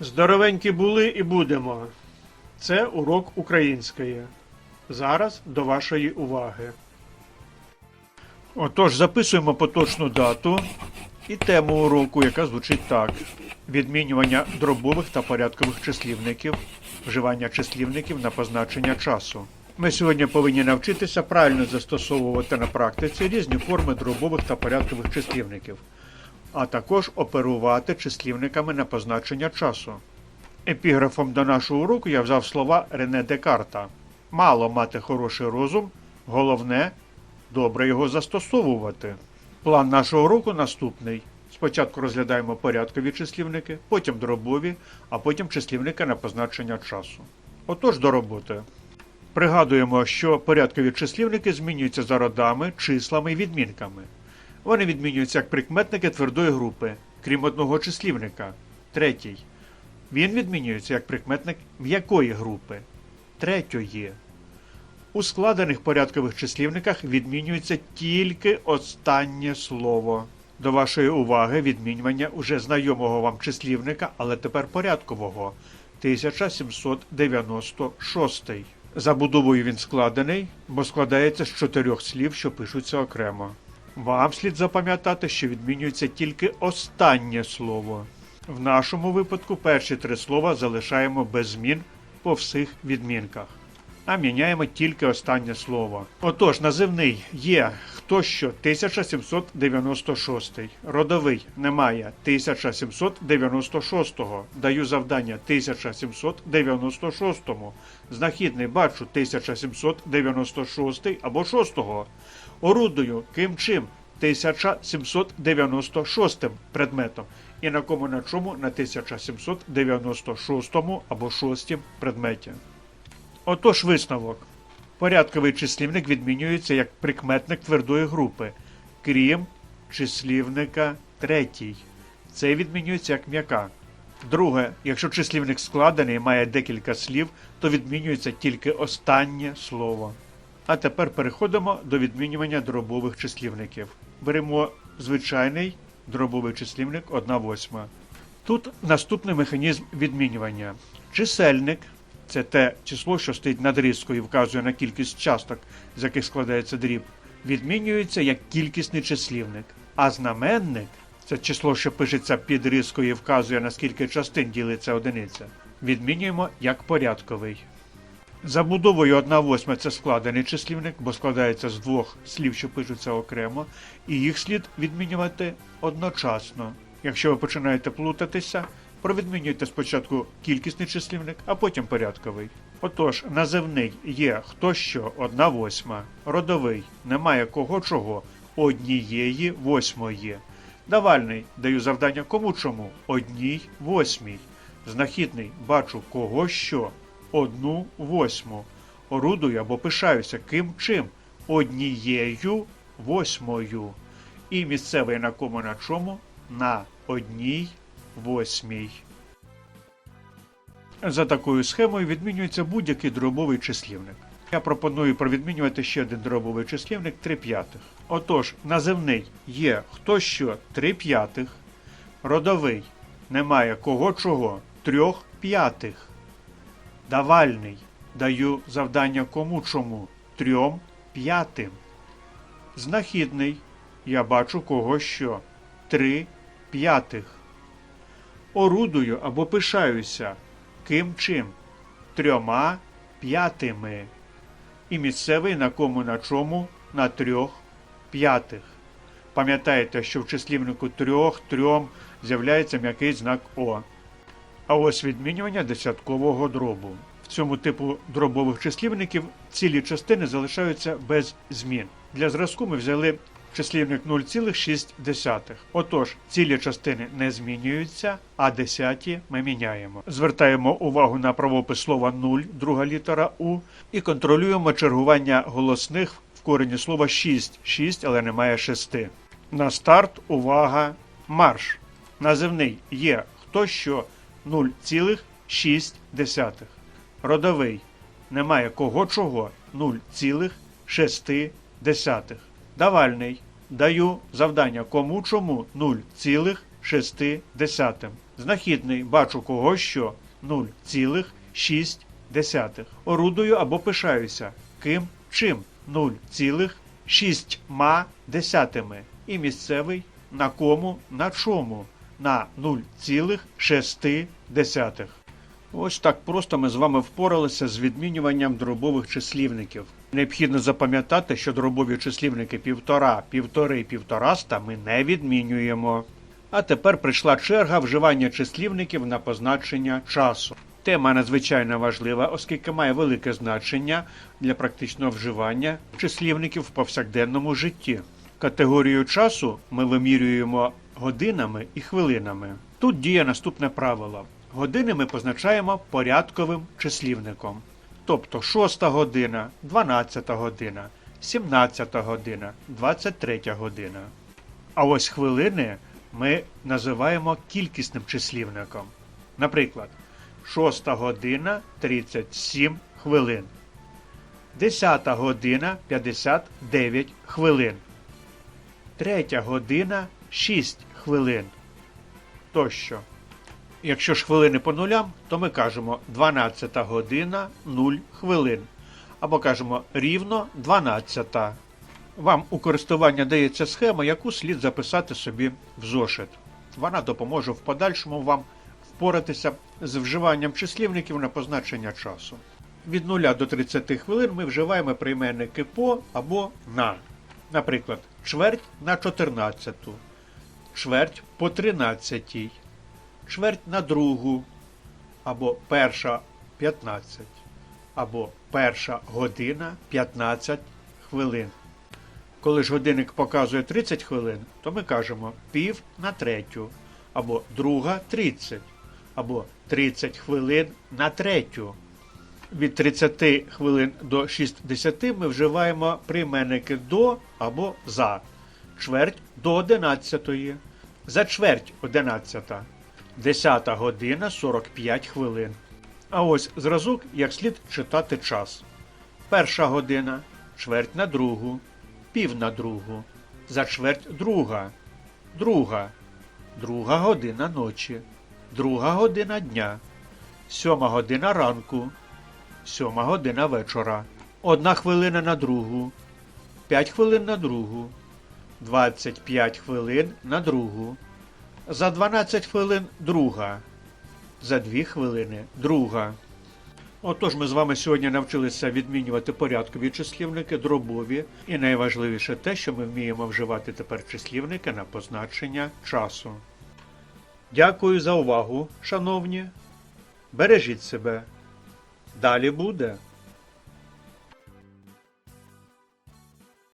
Здоровенькі були і будемо. Це урок української. Зараз до вашої уваги. Отож, записуємо поточну дату і тему уроку, яка звучить так: відмінювання дробових та порядкових числівників, вживання числівників на позначення часу. Ми сьогодні повинні навчитися правильно застосовувати на практиці різні форми дробових та порядкових числівників, а також оперувати числівниками на позначення часу. Епіграфом до нашого уроку я взяв слова Рене Декарта. Мало мати хороший розум, головне добре його застосовувати. План нашого уроку наступний. Спочатку розглядаємо порядкові числівники, потім дробові, а потім числівники на позначення часу. Отож до роботи. Пригадуємо, що порядкові числівники змінюються за родами, числами і відмінками. Вони відмінюються як прикметники твердої групи, крім одного числівника. Третій. Він відмінюється як прикметник м'якої групи. Третьої. У складених порядкових числівниках відмінюється тільки останнє слово. До вашої уваги відмінювання уже знайомого вам числівника, але тепер порядкового 1796. Забудовою він складений, бо складається з чотирьох слів, що пишуться окремо. Вам слід запам'ятати, що відмінюється тільки останнє слово. В нашому випадку перші три слова залишаємо без змін по всіх відмінках, а міняємо тільки останнє слово. Отож, називний є хто що 1796, родовий. Немає. 1796, даю завдання 1796, знахідний. Бачу 1796 або 6, орудую. Ким чим? 1796 предметом. І на кому на чому? На 1796 або 6 предметі. Отож висновок. Порядковий числівник відмінюється як прикметник твердої групи, крім числівника третій. Це відмінюється як м'яка. Друге, якщо числівник складений і має декілька слів, то відмінюється тільки останнє слово. А тепер переходимо до відмінювання дробових числівників. Беремо звичайний дробовий числівник 1 восьма. Тут наступний механізм відмінювання. Чисельник це те число, що стоїть над різкою і вказує на кількість часток, з яких складається дріб, відмінюється як кількісний числівник. А знаменник це число, що пишеться під різкою і вказує, на скільки частин ділиться одиниця, відмінюємо як порядковий. Забудовою 1 восьма це складений числівник, бо складається з двох слів, що пишуться окремо, і їх слід відмінювати одночасно. Якщо ви починаєте плутатися, провідмінюйте спочатку кількісний числівник, а потім порядковий. Отож, називний є хто що 1 восьма, родовий немає кого чого, однієї восьмої. Давальний даю завдання кому чому одній восьмій. Знахідний бачу кого що одну восьму. Орудую або пишаюся ким чим однією восьмою. І місцевий на кому на чому на одній восьмій. За такою схемою відмінюється будь-який дробовий числівник. Я пропоную провідмінювати ще один дробовий числівник 3 п'ятих. Отож, називний є хто що 3 п'ятих, родовий немає кого чого трьох п'ятих. Давальний даю завдання кому чому трьом п'ятим. Знахідний я бачу кого що три п'ятих. Орудую або пишаюся ким чим трьома п'ятими. І місцевий на кому на чому на трьох п'ятих. Пам'ятаєте, що в числівнику трьох трьом з'являється м'який знак О. А ось відмінювання десяткового дробу. В цьому типу дробових числівників цілі частини залишаються без змін. Для зразку ми взяли числівник 0,6. Отож, цілі частини не змінюються, а десяті ми міняємо. Звертаємо увагу на правопис слова 0, друга літера У, і контролюємо чергування голосних в корені слова 6, 6, але немає 6. На старт увага марш. Називний є хто що 0,6. Родовий немає кого чого 0,6. Давальний даю завдання кому чому 0,6. Знахідний бачу когось що 0,6. Орудую або пишаюся. Ким чим 0,6. І місцевий на кому на чому на 0,6. Ось так просто ми з вами впоралися з відмінюванням дробових числівників. Необхідно запам'ятати, що дробові числівники півтора, півтори, півтораста ми не відмінюємо. А тепер прийшла черга вживання числівників на позначення часу. Тема надзвичайно важлива, оскільки має велике значення для практичного вживання числівників в повсякденному житті. Категорію часу ми вимірюємо годинами і хвилинами. Тут діє наступне правило. Години ми позначаємо порядковим числівником. Тобто 6 година, 12 година, 17 година, 23 година. А ось хвилини ми називаємо кількісним числівником. Наприклад, 6 година 37 хвилин. 10 година 59 хвилин. 3 година 6 хвилин. Тощо. Якщо ж хвилини по нулям, то ми кажемо 12 година 0 хвилин. Або кажемо рівно 12. Вам у користування дається схема, яку слід записати собі в зошит. Вона допоможе в подальшому вам впоратися з вживанням числівників на позначення часу. Від 0 до 30 хвилин ми вживаємо прийменники по або на. Наприклад, чверть на 14, чверть по 13, чверть на другу, або перша 15, або перша година 15 хвилин. Коли ж годинник показує 30 хвилин, то ми кажемо пів на третю, або друга 30, або 30 хвилин на третю. Від 30 хвилин до 60 ми вживаємо прийменники до або за. Чверть до 11. За чверть 11. 10 година 45 хвилин. А ось зразок, як слід читати час. Перша година, чверть на другу, пів на другу, за чверть друга, друга, друга година ночі, друга година дня, сьома година ранку, сьома година вечора, одна хвилина на другу, п'ять хвилин на другу, двадцять п'ять хвилин на другу, за 12 хвилин друга, за 2 хвилини друга. Отож, ми з вами сьогодні навчилися відмінювати порядкові числівники, дробові, і найважливіше те, що ми вміємо вживати тепер числівники на позначення часу. Дякую за увагу, шановні. Бережіть себе. Далі буде.